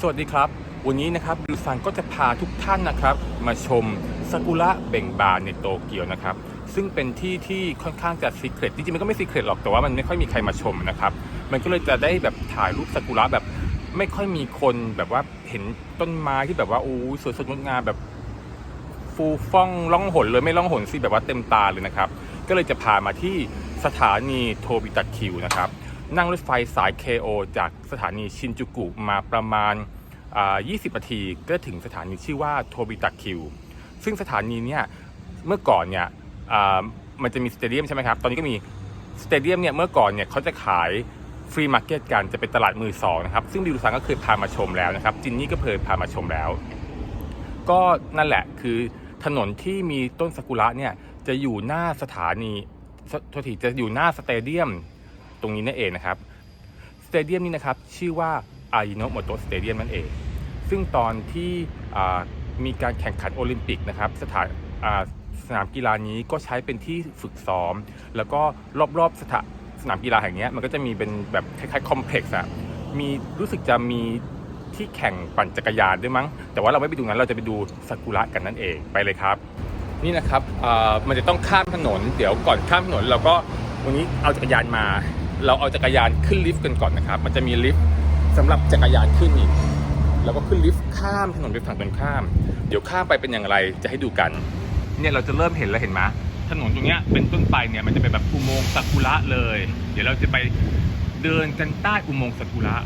สวัสดีครับ วันนี้นะครับบิวซันก็จะพาทุกท่านนะครับ มาชมซากุระเบ่งบานในโตเกียวนะครับ ซึ่งเป็นที่ที่ค่อนข้างจะซีเครตจริงๆมันก็ไม่ซีเครตหรอกแต่ว่ามันไม่ค่อยมีใครมาชมนะครับ มันก็เลยจะได้แบบถ่ายรูปซากุระแบบไม่ค่อยมีคนแบบว่าเห็นต้นไม้ที่แบบว่าโอ้สวยสดงดงามแบบฟูฟ่องล่องหนเลยไม่ล่องหนสิแบบว่าเต็มตาเลยนะครับ ก็เลยจะพามาที่สถานีโทบิตะคิวนะครับ นั่งรถไฟสาย KO จากสถานีชินจูกุมาประมาณ 20 นาที ก็ถึงสถานีชื่อว่าโทบิตะคิว ซึ่งสถานีเนี่ยเมื่อก่อนเนี่ยมันจะมีสเตเดียมใช่ไหมครับ ตอนนี้ก็มีสเตเดียมเนี่ยเมื่อก่อนเนี่ยเขาจะขายฟรีมาร์เก็ตกันจะเป็นตลาดมือสองนะครับ ซึ่งบิวซังก็เคยพามาชมแล้วนะครับ จินนี่ก็เคยพามาชมแล้ว ก็นั่นแหละคือถนนที่มีต้นซากุระเนี่ยจะอยู่หน้าสถานีทษทีจะอยู่หน้าสเตเดียม ตรงนี้นั่นเองนะครับสเตเดียมนี้นะครับชื่อว่าอายิโนโมโตสเตเดียมนั่นเอง ซึ่งตอนที่มีการแข่งขันโอลิมปิกนะครับสถานสนามกีฬานี้ก็ใช้เป็นที่ฝึกซ้อม แล้วก็รอบๆสถานสนามกีฬาแห่งนี้มันก็จะมีเป็นแบบคล้ายๆคอมเพล็กซ์อะมีรู้สึกจะมีที่แข่งปั่นจักรยานด้วยมั้ง แต่ว่าเราไม่ไปดูนั้นเราจะไปดูซากุระกันนั่นเองไปเลยครับ นี่นะครับมันจะต้องข้ามถนน เดี๋ยวก่อนข้ามถนนเราก็วันนี้เอาจักรยานมา เราเอาจักรยานขึ้นลิฟต์กันก่อนนะครับ มันจะมีลิฟต์สำหรับจักรยานขึ้นอีกแล้วก็ขึ้นลิฟต์ข้ามถนนไปฝั่งตรงข้าม เดี๋ยวข้ามไปเป็นอย่างไรจะให้ดูกัน เนี่ยเราจะเริ่มเห็นแล้วเห็นไหมถนนตรงเนี้ยเป็นต้นไปเนี่ยมันจะเป็นแบบอุโมงค์ซากุระเลย เดี๋ยวเราจะไปเดินกันใต้อุโมงค์ซากุระ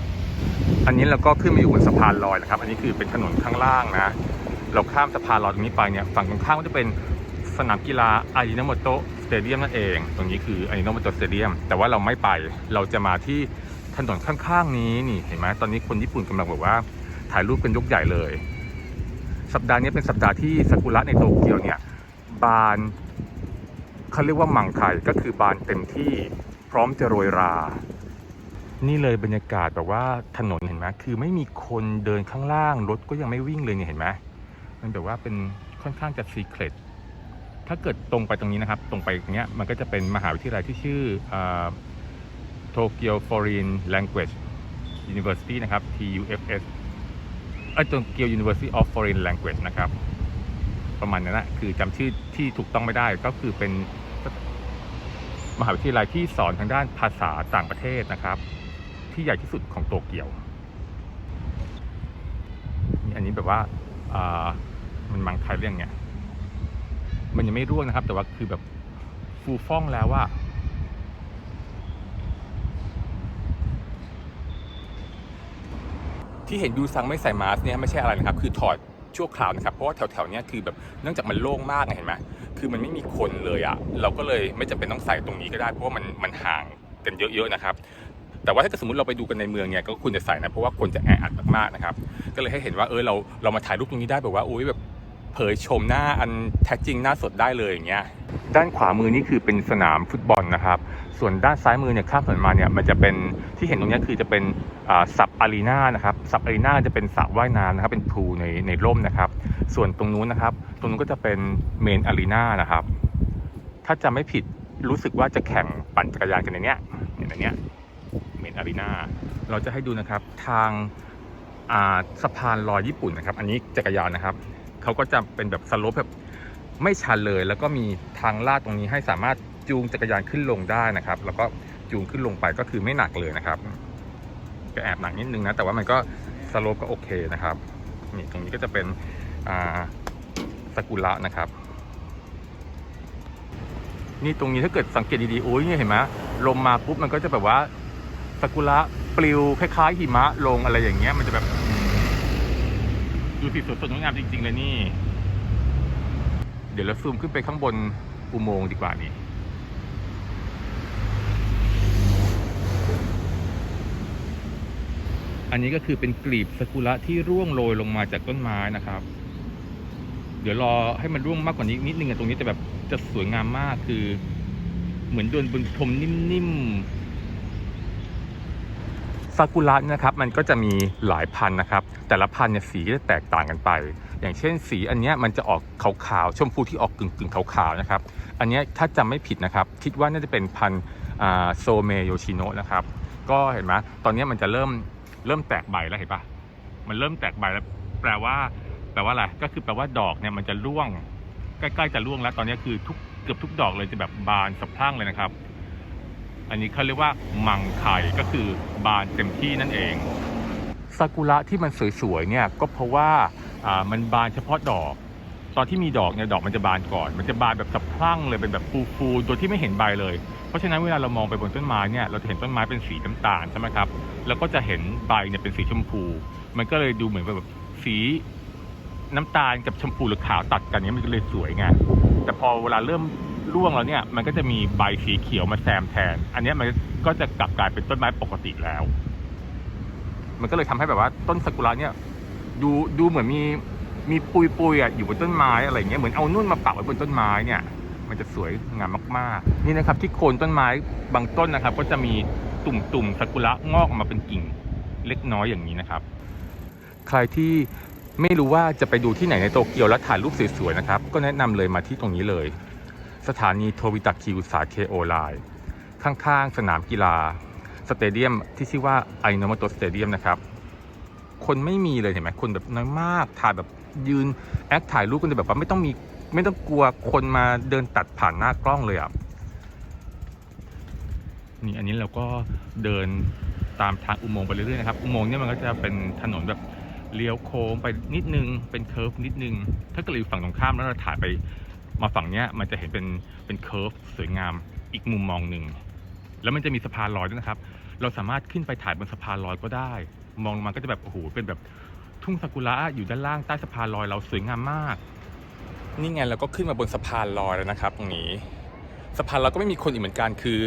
อันนี้เราก็ขึ้นมาอยู่บนสะพานลอยนะครับ อันนี้คือเป็นถนนข้างล่างนะ เราข้ามสะพานลอยตรงนี้ไปเนี่ยฝั่งตรงข้ามก็จะเป็น สนามกีฬาอายิโนโมโตสเตเดียมนั่นเอง ตรงนี้คืออายิโนโมโตสเตเดียมแต่ว่าเราไม่ไปเราจะมาที่ถนนข้างๆนี้นี่เห็นไหมตอนนี้คนญี่ปุ่นกำลังแบบว่าถ่ายรูปกันยกใหญ่เลย สัปดาห์นี้เป็นสัปดาห์ที่ซากุระในโตเกียวเนี่ยบานเขาเรียกว่ามังไคก็คือบานเต็มที่พร้อมจะโรยรา นี่เลยบรรยากาศแบบว่าถนนเห็นไหมคือไม่มีคนเดินข้างล่างรถก็ยังไม่วิ่งเลยเนี่ยเห็นไหมมันแบบว่าเป็นค่อนข้างจะซีเครต ถ้าเกิดตรงไปตรงนี้นะครับ ตรงไปตรงเนี้ยมันก็จะเป็นมหาวิทยาลัยที่ชื่อโตเกียว Foreign Language University นะครับ TUFS เอ้ยโตเกียว University of Foreign Language นะครับ ประมาณนั้นนะคือจำชื่อที่ถูกต้องไม่ได้ก็คือเป็นมหาวิทยาลัยที่สอนทางด้านภาษาต่างประเทศนะครับ ที่ใหญ่ที่สุดของโตเกียวนี่อันนี้แบบว่าอ่ามันมังไทยเรื่องเนี้ย มันยังไม่ร่วงนะครับ แต่ว่าคือแบบฟูฟ่องแล้วว่าที่เห็นยูซังไม่ใส่มาสก์เนี่ยไม่ใช่อะไรนะครับ คือถอดชั่วคราวนะครับ เพราะว่าแถวๆเนี้ยคือแบบเนื่องจากมันโล่งมากเห็นไหมคือมันไม่มีคนเลยอะ่ะเราก็เลยไม่จำเป็นต้องใส่ตรงนี้ก็ได้ เพราะว่ามันมันห่างกันเยอะๆนะครับ แต่ว่าถ้าสมมติเราไปดูกันในเมืองเนี่ยก็ควรจะใส่นะ เพราะว่าคนจะแออัดมากๆนะครับ ก็เลยให้เห็นว่าเออเราเรามาถ่ายรูปตรงนี้ได้แบบว่าอุ้ยแบบ เผยชมหน้าอันแท้จริงหน้าสดได้เลยอย่างเงี้ยด้านขวามือนี่คือเป็นสนามฟุตบอลนะครับ ส่วนด้านซ้ายมือเนี่ยข้ามถนนมาเนี่ยมันจะเป็นที่เห็นตรงนี้คือจะเป็นสับอารีนานะครับสับอารีนาจะเป็นสระว่ายน้ำนะครับเป็นพูในในร่มนะครับ ส่วนตรงนู้นนะครับ ตรงนู้นก็จะเป็นเมนอารีนานะครับ ถ้าจะไม่ผิดรู้สึกว่าจะแข่งปั่นจักรยานกันในเนี้ยในเนี้ยเมนอารีนาเราจะให้ดูนะครับทางสะพานลอยญี่ปุ่นนะครับ อันนี้จักรยานนะครับ เขาก็จะเป็นแบบสโลปแบบไม่ชันเลย แล้วก็มีทางลาดตรงนี้ให้สามารถจูงจักรยานขึ้นลงได้นะครับ แล้วก็จูงขึ้นลงไปก็คือไม่หนักเลยนะครับก็แอบหนักนิดนึงนะแต่ว่ามันก็สโลปก็โอเคนะครับนี่ตรงนี้ก็จะเป็นสกุระนะครับ นี่ตรงนี้ถ้าเกิดสังเกตดีๆโอ้ยเนี่ยเห็นไหมลมมาปุ๊บมันก็จะแบบว่าซากุระปลิวคล้ายๆหิมะลงอะไรอย่างเงี้ยมันจะแบบ ดูสิสวยสดงดงามจริง ๆ เลยนี่ เดี๋ยวเราซูมขึ้นไปข้างบนอุโมงค์ดีกว่านี่อันนี้ก็คือเป็นกลีบซากุระที่ร่วงโรยลงมาจากต้นไม้นะครับ เดี๋ยวรอให้มันร่วงมากกว่านี้นิดนึงอะตรงนี้จะแบบจะสวยงามมากคือ เหมือนโดนบนพรมนิ่มๆากุระนะครับมันก็จะมีหลายพันนะครับ แต่ละพันเนี่ยสีก็จะแตกต่างกันไป อย่างเช่นสีอันนี้มันจะออกขาวๆชมพูที่ออกกึ่งๆขาวๆนะครับ อันนี้ถ้าจำไม่ผิดนะครับ คิดว่าน่าจะเป็นพันโซเมโยชิโนะนะครับ ก็เห็นไหมตอนนี้มันจะเริ่มเริ่มแตกใบแล้วเห็นปะมันเริ่มแตกใบแล้วแปลว่า แปลว่าอะไรก็คือแปลว่าดอกเนี่ยมันจะร่วง ใกล้ๆจะร่วงแล้วตอนนี้คือทุกเกือบทุกดอกเลยจะแบบบานสะพรั่งเลยนะครับ อันนี้เขาเรียกว่ามังไข่ก็คือบานเต็มที่นั่นเองซากุระที่มันสวยๆเนี่ยก็เพราะว่าอ่ามันบานเฉพาะดอก ตอนที่มีดอกเนี่ยดอกมันจะบานก่อน มันจะบานแบบสะพรั่งเลยเป็นแบบฟูๆโดยที่ไม่เห็นใบเลย เพราะฉะนั้นเวลาเรามองไปบนต้นไม้เนี่ยเราจะเห็นต้นไม้เป็นสีน้ำตาลใช่ไหมครับแล้วก็จะเห็นใบเนี่ยเป็นสีชมพู มันก็เลยดูเหมือนแบบสีน้ำตาลกับชมพูหรือขาวตัดกันเนี่ยมันก็เลยสวยไงแต่พอเวลาเริ่ม ร่วงแล้วเนี่ยมันก็จะมีใบสีเขียวมาแซมแทน อันนี้มันก็จะกลับกลายเป็นต้นไม้ปกติแล้ว มันก็เลยทำให้แบบว่าต้นซากุระเนี่ย ดูดูเหมือนมีมีปุยปุยอะอยู่บนต้นไม้อะไรเงี้ยเหมือนเอานุ่นมาปักไว้บนต้นไม้เนี่ย มันจะสวยงามมากๆ นี่นะครับ ที่โคนต้นไม้บางต้นนะครับ ก็จะมีตุ่มๆซากุระงอกออกมาเป็นกิ่งเล็กน้อยอย่างนี้นะครับ ใครที่ไม่รู้ว่าจะไปดูที่ไหนในโตเกียวแล้วถ่ายรูปสวยๆนะครับ ก็แนะนำเลยมาที่ตรงนี้เลย สถานีโทบิตะคิวสาเคโอไลน์ข้างๆ สนามกีฬา สเตเดียมที่ชื่อว่าไอโนมโตสเตเดียมนะครับ คนไม่มีเลยเห็นไหมคนแบบน้อยมากถ่ายแบบยืนแอคถ่ายรูปกันแบบว่าไม่ต้องมีไม่ต้องกลัวคนมาเดินตัดผ่านหน้ากล้องเลยอะนี่อันนี้เราก็เดินตามทางอุโมงค์ไปเรื่อยๆนะครับ อุโมงค์เนี่ยมันก็จะเป็นถนนแบบเลี้ยวโค้งไปนิดนึงเป็นเคิร์ฟนิดนึง ถ้าเกิดอยู่ฝั่งตรงข้ามแล้วเราถ่ายไป มาฝั่งเนี้ยมันจะเห็นเป็นเป็นเคิร์ฟสวยงามอีกมุมมองหนึ่งแล้วมันจะมีสะพานลอยด้วยนะครับ เราสามารถขึ้นไปถ่ายบนสะพานลอยก็ได้ มองลงมาก็จะแบบโอ้โหเป็นแบบทุ่งซากุระอยู่ด้านล่างใต้สะพานลอยเราสวยงามมาก นี่ไงเราก็ขึ้นมาบนสะพานลอยแล้วนะครับ ตรงนี้สะพานลอยก็ไม่มีคนอีกเหมือนกันคือ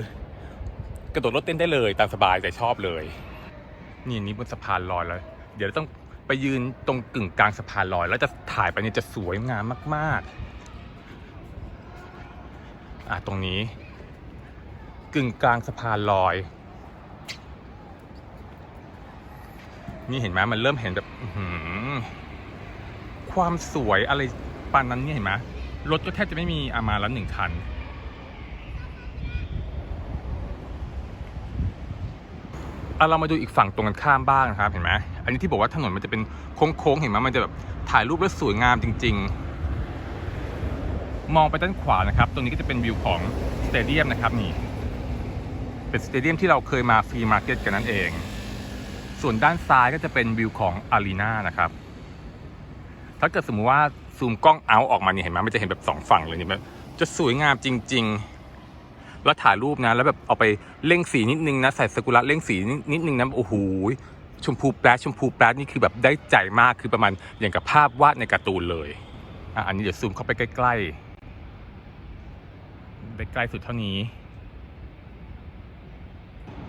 กระโดดรถเต้นได้เลยตามสบายแต่ชอบเลย นี่นี้บนสะพานลอยแล้ว เดี๋ยวต้องไปยืนตรงกึ่งกลางสะพานลอย แล้วจะถ่ายไปเนี่ยจะสวยงามมาก ๆ อะตรงนี้ กึ่งกลางสะพานลอย นี่เห็นไหมมันเริ่มเห็นแบบความสวยอะไรปานนั้นเนี่ยเห็นไหมรถก็แทบจะไม่มีอามาแล้วหนึ่งคันเอาเรามาดูอีกฝั่งตรงกันข้ามบ้างนะครับ เห็นไหม อันนี้ที่บอกว่าถนนมันจะเป็นโค้งๆ เห็นไหมมันจะแบบถ่ายรูปแล้วสวยงามจริง ๆ มองไปด้านขวานะครับ ตรงนี้ก็จะเป็นวิวของสเตเดียมนะครับนี่ เป็นสเตเดียมที่เราเคยมาฟรีมาร์เก็ตกันนั่นเอง ส่วนด้านซ้ายก็จะเป็นวิวของอารีนานะครับ ถ้าเกิดสมมุติว่าซูมกล้องเอาออกมาเนี่ยเห็นไหมมันจะเห็นแบบสองฝั่งเลยเนี่ยมันจะสวยงามจริง ๆ แล้วถ่ายรูปนะ แล้วแบบเอาไปเร่งสีนิดนึงนะใส่สกุระเร่งสีนิดนึงนะโอ้โหชมพูแปรชมพูแปรนี่คือแบบได้ใจมากคือประมาณอย่างกับภาพวาดในการ์ตูนเลยอะอันนี้เดี๋ยวซูมเข้าไปใกล้ ๆ ไปใกล้สุดเท่านี้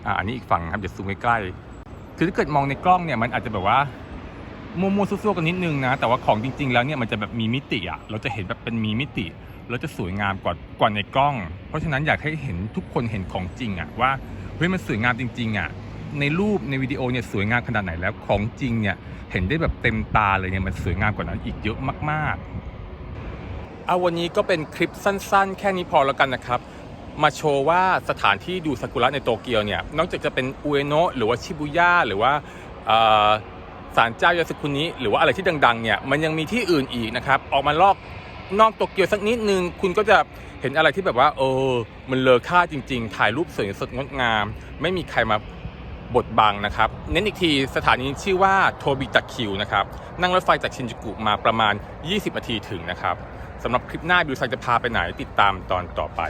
อะอันนี้อีกฝั่งครับเดี๋ยวซูมใกล้ๆคือถ้าเกิดมองในกล้องเนี่ยมันอาจจะแบบว่ามัวๆซั่วๆกันนิดนึงนะ แต่ว่าของจริง ๆ แล้วเนี่ยมันจะแบบมีมิติอะเราจะเห็นแบบเป็นมีมิติแล้วจะสวยงามกว่ากว่าในกล้อง เพราะฉะนั้นอยากให้เห็นทุกคนเห็นของจริงอะว่าเฮ้ยมันสวยงามจริงๆอะในรูปในวิดีโอเนี่ยสวยงามขนาดไหนแล้วของจริงเนี่ยเห็นได้แบบเต็มตาเลยเนี่ยมันสวยงามกว่านั้นอีกเยอะมากๆ เอาวันนี้ก็เป็นคลิปสั้นๆ แค่นี้พอแล้วกันนะครับ มาโชว์ว่าสถานที่ดูซากุระในโตเกียวเนี่ย นอกจากจะเป็นอุเอโนะหรือว่าชิบุย่าหรือว่าศาลเจ้ายาสึคุนิหรือว่าอะไรที่ดังๆเนี่ยมันยังมีที่อื่นอีกนะครับ ออกมาลอกนอกโตเกียวสักนิดนึง คุณก็จะเห็นอะไรที่แบบว่า เออ มันเลอค่าจริง ๆ ถ่ายรูปสวยสดงดงาม ไม่มีใครมา บดบังนะครับ เน้นอีกทีสถานีชื่อว่าโทบิตะคิวนะครับ นั่งรถไฟจากชินจูกุมาประมาณ 20 นาทีถึงนะครับสำหรับคลิปหน้าบิวซังจะพาไปไหนติดตามตอนต่อไป